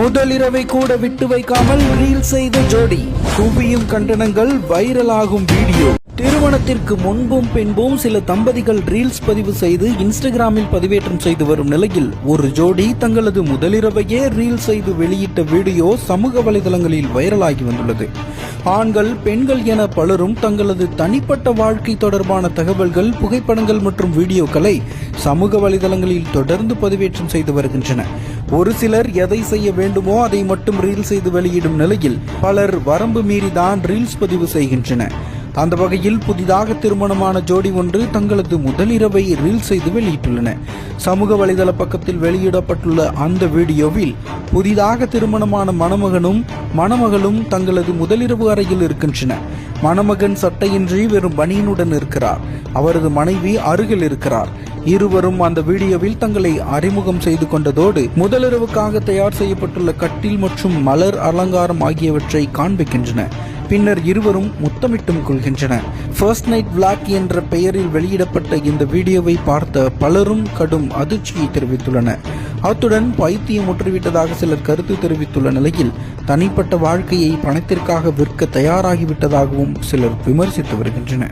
முதலிரவை கூட விட்டு வைக்காமல் ரீல் செய்த ஜோடி. குவியும் கண்டனங்கள் வைரலாகும் வீடியோ. திருமணத்திற்கு முன்பும் பின்பும் சில தம்பதிகள் ரீல்ஸ் பதிவு செய்து இன்ஸ்டாகிராமில் பதிவேற்றம் செய்து வரும் நிலையில் ஒரு ஜோடி தங்களது முதலிரவையே ரீல் செய்து வெளியிட்ட வீடியோ சமூக வலைதளங்களில் வைரலாகி வந்துள்ளது. ஆண்கள் பெண்கள் என பலரும் தங்களது தனிப்பட்ட வாழ்க்கை தொடர்பான தகவல்கள் புகைப்படங்கள் மற்றும் வீடியோக்களை சமூக வலைதளங்களில் தொடர்ந்து பதிவேற்றம் செய்து வருகின்றன. ஒரு சிலர் எதை செய்ய வேண்டுமோ அதை மட்டும் ரீல் செய்து வெளியிடும் நிலையில் பலர் வரம்பு மீறிதான் ரீல்ஸ் பதிவு செய்கின்றன. அந்த வகையில் புதிதாக திருமணமான ஜோடி ஒன்று தங்களது முதலிரவை ரீல் செய்து வெளியிட்டுள்ளன. சமூக வலைதள பக்கத்தில் வெளியிடப்பட்டுள்ள அந்த வீடியோவில் புதிதாக திருமணமான மணமகனும் மணமகளும் தங்களது முதலிரவு அறையில் இருக்கின்றன. மணமகன் சட்டையின்றி வெறும் பனியனுடன் இருக்கிறார். அவரது மனைவி அருகில் இருக்கிறார். இருவரும் அந்த வீடியோவில் தங்களை அறிமுகம் செய்து கொண்டதோடு முதலிரவுக்காக தயார் செய்யப்பட்டுள்ள கட்டில் மற்றும் மலர் அலங்காரம் ஆகியவற்றை காண்பிக்கின்றன. பின்னர் இருவரும் முத்தமிட்டும் கொள்கின்றன. ஃபர்ஸ்ட் நைட் விளாக் என்ற பெயரில் வெளியிடப்பட்ட இந்த வீடியோவை பார்த்த பலரும் கடும் அதிர்ச்சியை தெரிவித்துள்ளனர். அத்துடன் பைத்தியம் முற்றுவிட்டதாக சிலர் கருத்து தெரிவித்துள்ள நிலையில் தனிப்பட்ட வாழ்க்கையை பணத்திற்காக விற்க தயாராகிவிட்டதாகவும் சிலர் விமர்சித்து வருகின்றனர்.